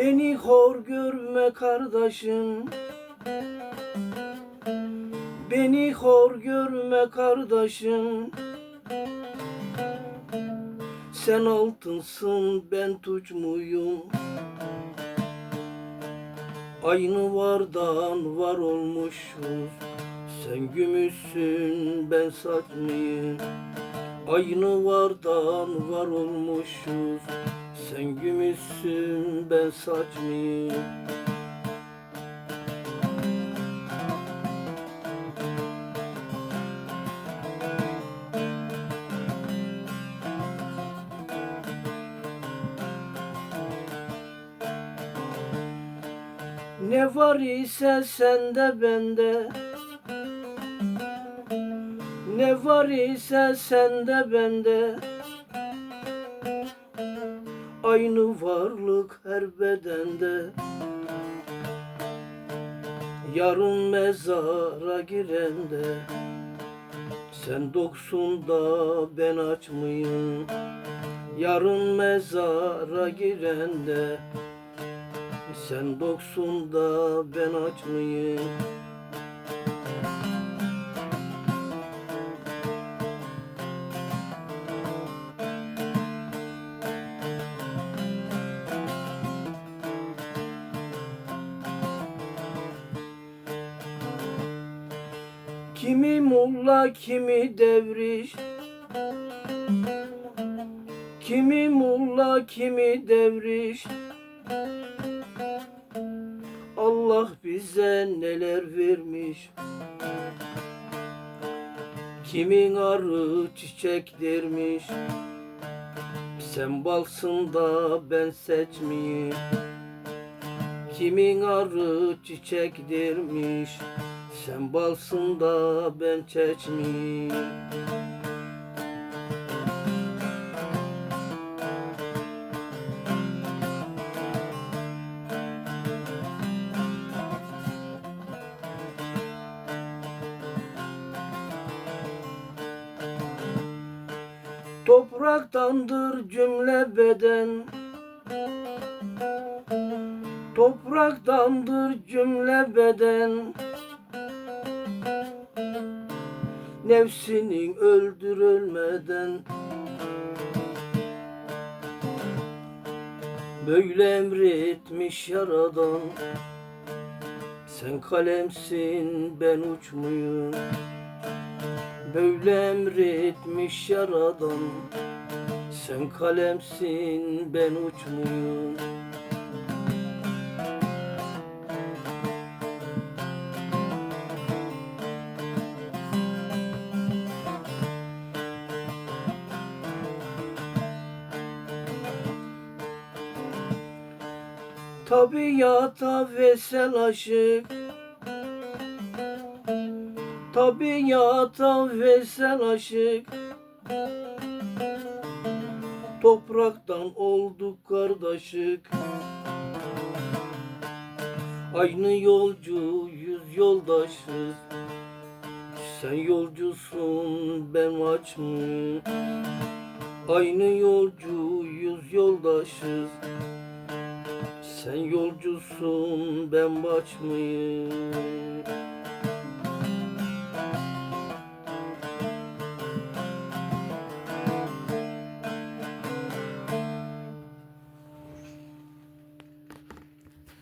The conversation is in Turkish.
Beni hor görme kardeşim. Beni hor görme kardeşim. Sen altınsın ben tuç muyum? Aynı vardan var olmuşuz. Sen gümüşsün ben saç mıyım? Aynı vardan var olmuşuz Sen gümüşsün ben saç mıyım? Ne var ise sende bende. Ne var ise sende bende Aynı varlık her bedende. Yarın mezara girende. Sen doksun da ben aç Yarın mezara girende. Sen doksun da ben aç? Kimi mulla kimi devriş. Kimi mulla kimi devriş. Allah bize neler vermiş. Kimin arı çiçek dermiş. Sen balsın da ben seçmeyeyim. Kimin arı çiçek dermiş Sen balsın da ben seçmeyeyim Topraktandır cümle beden. Topraktandır cümle beden Nefsinin öldürülmeden. Böyle emretmiş yaradan. Sen kalemsin ben uçmuyum. Böyle emretmiş yaradan. Sen kalemsin ben uçmuyum Tabiata vesel aşık. Tabiata vesel aşık. Topraktan olduk kardeşik. Aynı yolcu yüz yoldaşız. Sen yolcusun ben aç? Aynı yolcu yüz yoldaşız Sen yolcusun ben baş mıyım?